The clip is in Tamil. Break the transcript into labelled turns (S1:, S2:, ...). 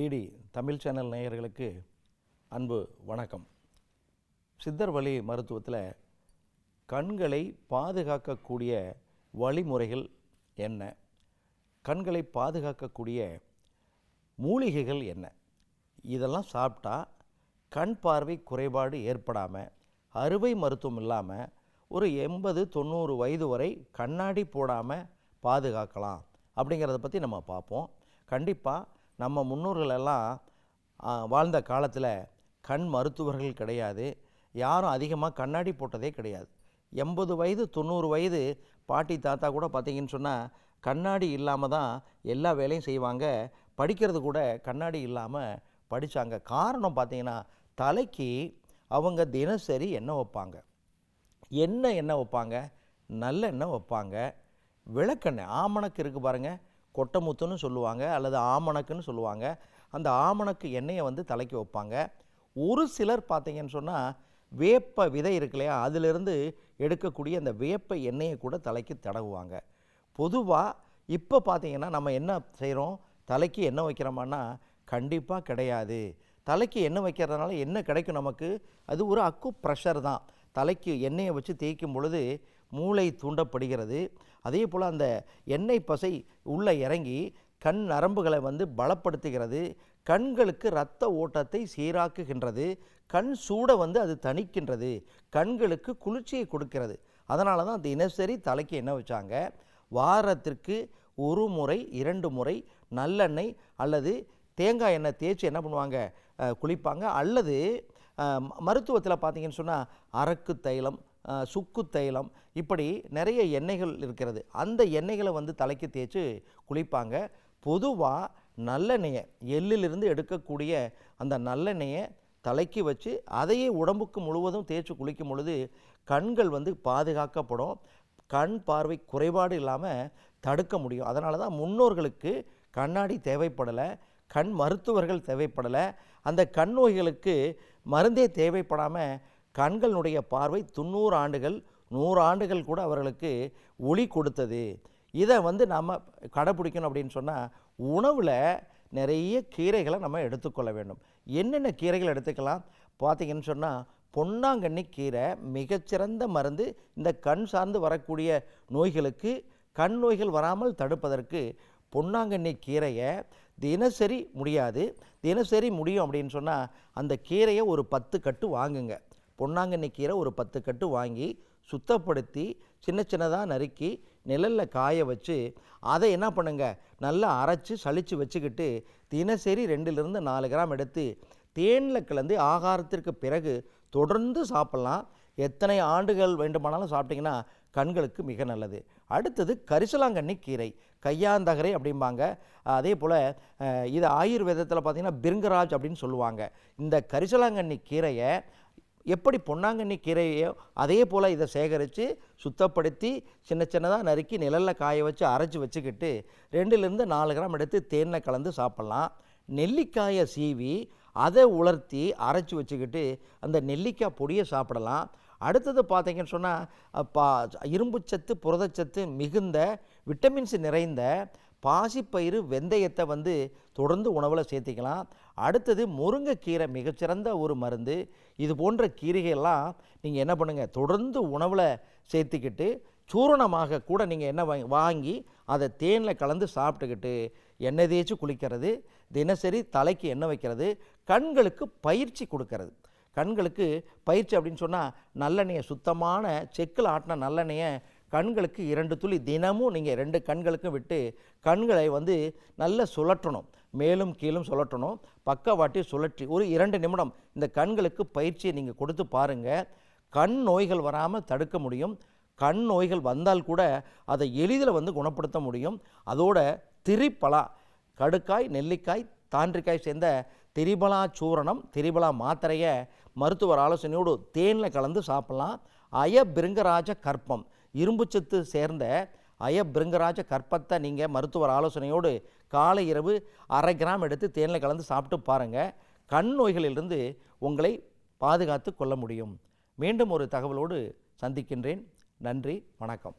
S1: டிடி தமிழ் சேனல் நேயர்களுக்கு அன்பு வணக்கம். சித்தர் வழி மருத்துவத்தில் கண்களை பாதுகாக்கக்கூடிய வழிமுறைகள் என்ன? கண்களை பாதுகாக்கக்கூடிய மூலிகைகள் என்ன? இதெல்லாம் சாப்பிட்டா கண் பார்வை குறைபாடு ஏற்படாமல் அறுவை மருத்துவம் இல்லாமல் ஒரு எண்பது தொண்ணூறு வயது வரை கண்ணாடி போடாமல் பாதுகாக்கலாம். அப்படிங்கிறத பற்றி நம்ம பார்ப்போம். கண்டிப்பாக நம்ம முன்னோர்கள் எல்லாம் வாழ்ந்த காலத்தில் கண் மருத்துவர்கள் கிடையாது. யாரும் அதிகமாக கண்ணாடி போட்டதே கிடையாது. எண்பது வயது தொண்ணூறு வயது பாட்டி தாத்தா கூட பார்த்தீங்கன்னு சொன்னால் கண்ணாடி இல்லாமல் தான் எல்லா வேலையும் செய்வாங்க. படிக்கிறது கூட கண்ணாடி இல்லாமல் படித்தாங்க காரணம் பார்த்தீங்கன்னா தலைக்கு அவங்க தினசரி எண்ணெய் வைப்பாங்க. என்ன எண்ணெய் வைப்பாங்க? நல்லெண்ணெய் வைப்பாங்க. விளக்கெண்ணெய் ஆமணக்கு இருக்குது பாருங்கள் கொட்டமுத்துன்னு சொல்லுவாங்க அல்லது ஆமணக்குன்னு சொல்லுவாங்க. அந்த ஆமணக்கு எண்ணெயை வந்து தலைக்கு வைப்பாங்க. ஒரு சிலர் பார்த்தீங்கன்னு சொன்னால் வேப்ப விதை இருக்கு இல்லையா அதிலிருந்து எடுக்கக்கூடிய அந்த வேப்ப எண்ணெயை கூட தலைக்கு தடவுவாங்க. பொதுவாக இப்போ பார்த்தீங்கன்னா நம்ம என்ன செய்கிறோம் தலைக்கு எண்ணெய் வைக்கிறோமான்னா கண்டிப்பாக கிடையாது. தலைக்கு எண்ணெய் வைக்கிறதுனால என்ன கிடைக்கும் நமக்கு? அது ஒரு அக்கு ப்ரெஷர் தான். தலைக்கு எண்ணெயை வச்சு தேய்க்கும் பொழுது மூளை தூண்டப்படுகிறது. அதே போல் அந்த எண்ணெய் பசை உள்ளே இறங்கி கண் நரம்புகளை வந்து பலப்படுத்துகிறது. கண்களுக்கு இரத்த ஓட்டத்தை சீராக்குகின்றது. கண் சூடை வந்து அது தணிக்கின்றது. கண்களுக்கு குளிர்ச்சியை கொடுக்கிறது. அதனால தான் தினசரி தலைக்கு என்ன வச்சாங்க? வாரத்திற்கு ஒரு முறை இரண்டு முறை நல்லெண்ணெய் அல்லது தேங்காய் எண்ணெய் தேய்ச்சி என்ன பண்ணுவாங்க? குளிப்பாங்க. அல்லது மருத்துவத்தில் பார்த்தீங்கன்னு சொன்னால் அரக்கு தைலம் சுக்கு தைலம் இப்படி நிறைய எண்ணெய்கள் இருக்கிறது. அந்த எண்ணெய்களை வந்து தலைக்கு தேய்ச்சி குளிப்பாங்க. பொதுவாக நல்லெண்ணெயை எள்ளிலிருந்து எடுக்கக்கூடிய அந்த நல்லெண்ணெயை தலைக்கு வச்சு அதையே உடம்புக்கு முழுவதும் தேய்ச்சி குளிக்கும் பொழுது கண்கள் வந்து பாதுகாக்கப்படும். கண் பார்வை குறைபாடு இல்லாமல் தடுக்க முடியும். அதனால தான் முன்னோர்களுக்கு கண்ணாடி தேவைப்படலை கண் மருத்துவர்கள் தேவைப்படலை. அந்த கண் நோய்களுக்கு மருந்தே தேவைப்படாமல் கண்களுடைய பார்வை தொண்ணூறு ஆண்டுகள் நூறு ஆண்டுகள் கூட அவர்களுக்கு ஒளி கொடுத்தது. இதை வந்து நம்ம கடைப்பிடிக்கணும் அப்படின்னு சொன்னால் உணவில் நிறைய கீரைகளை நம்ம எடுத்துக்கொள்ள வேண்டும். என்னென்ன கீரைகள் எடுத்துக்கலாம்? பார்த்தீங்கன்னு சொன்னால் பொன்னாங்கண்ணி கீரை மிகச்சிறந்த மருந்து. இந்த கண் சார்ந்து வரக்கூடிய நோய்களுக்கு கண் நோய்கள் வராமல் தடுப்பதற்கு பொன்னாங்கண்ணி கீரையை தினசரி முடியாது. தினசரி முடியும் அப்படின்னு சொன்னால் அந்த கீரையை ஒரு பத்து கட்டு வாங்குங்க. பொன்னாங்கண்ணி கீரை ஒரு பத்து கட்டு வாங்கி சுத்தப்படுத்தி சின்ன சின்னதாக நறுக்கி நிழலில் காய வச்சு அதை என்ன பண்ணுங்க? நல்லா அரைச்சி சளிச்சு வச்சுக்கிட்டு தினசரி ரெண்டுலேருந்து நாலு கிராம் எடுத்து தேனில் கலந்து ஆகாரத்திற்கு பிறகு தொடர்ந்து சாப்பிட்லாம். எத்தனை ஆண்டுகள் வேண்டுமானாலும் சாப்பிட்டிங்கன்னா கண்களுக்கு மிக நல்லது. அடுத்தது கரிசலாங்கண்ணி கீரை கையாந்தகரை அப்படிம்பாங்க. அதே போல் இது ஆயுர்வேதத்தில் பார்த்திங்கன்னா பிருங்கராஜ் அப்படின்னு சொல்லுவாங்க. இந்த கரிசலாங்கண்ணி கீரையை எப்படி பொன்னாங்கண்ணி கீரையோ அதே போல் இதை சேகரித்து சுத்தப்படுத்தி சின்ன சின்னதாக நறுக்கி நிழலில் காய வச்சு அரைச்சி வச்சுக்கிட்டு ரெண்டுலேருந்து நாலு கிராம் எடுத்து தேனில் கலந்து சாப்பிட்லாம். நெல்லிக்காயை சீவி அதை உலர்த்தி அரைச்சி வச்சுக்கிட்டு அந்த நெல்லிக்காய் பொடியை சாப்பிடலாம். அடுத்தது பார்த்தீங்கன்னு சொன்னால் பா இரும்புச்சத்து புரதச்சத்து மிகுந்த விட்டமின்ஸ் நிறைந்த பாசிப்பயிறு வெந்தயத்தை வந்து தொடர்ந்து உணவில் சேர்த்திக்கலாம். அடுத்தது முருங்கைக்கீரை மிகச்சிறந்த ஒரு மருந்து. இது போன்ற கீரைகள்லாம் நீங்கள் என்ன பண்ணுங்கள் தொடர்ந்து உணவில் சேர்த்துக்கிட்டு சூரணமாக கூட நீங்கள் என்ன வாங்கி வாங்கி அதை தேனில் கலந்து சாப்பிட்டுக்கிட்டு எண்ணெய் தேய்ச்சி குளிக்கிறது தினசரி தலைக்கு எண்ணெய் வைக்கிறது கண்களுக்கு பயிற்சி கொடுக்கறது. கண்களுக்கு பயிற்சி அப்படின்னு சொன்னால் நல்லெண்ணெயை சுத்தமான செக்கில் ஆட்டின நல்லெண்ணெயை கண்களுக்கு இரண்டு துளி. தினமும் நீங்கள் ரெண்டு கண்களுக்கும் விட்டு கண்களை வந்து நல்லா சுழற்றணும். மேலும் கீழும் சுழற்றணும். பக்கவாட்டி சுழற்றி ஒரு இரண்டு நிமிடம் இந்த கண்களுக்கு பயிற்சியை நீங்கள் கொடுத்து பாருங்கள் கண் நோய்கள் வராமல் தடுக்க முடியும். கண் நோய்கள் வந்தால் கூட அதை எளிதில் வந்து குணப்படுத்த முடியும். அதோட திரிப்பலா கடுக்காய் நெல்லிக்காய் தாண்டிக்காய் சேர்ந்த திரிபலா சூரணம் திரிபலா மாத்திரையை மருத்துவர் ஆலோசனையோடு தேனில் கலந்து சாப்பிட்லாம். அயபிருங்கராஜ கற்பம். இரும்புச்சத்து சேர்ந்த அயபிருங்கராஜ கற்பத்தை நீங்கள் மருத்துவர் ஆலோசனையோடு காலை இரவு அரை கிராம் எடுத்து தேனில் கலந்து சாப்பிட்டு பாருங்கள் கண் நோய்களிலிருந்து உங்களை பாதுகாத்து கொள்ள முடியும். மீண்டும் ஒரு தகவலோடு சந்திக்கின்றேன். நன்றி வணக்கம்.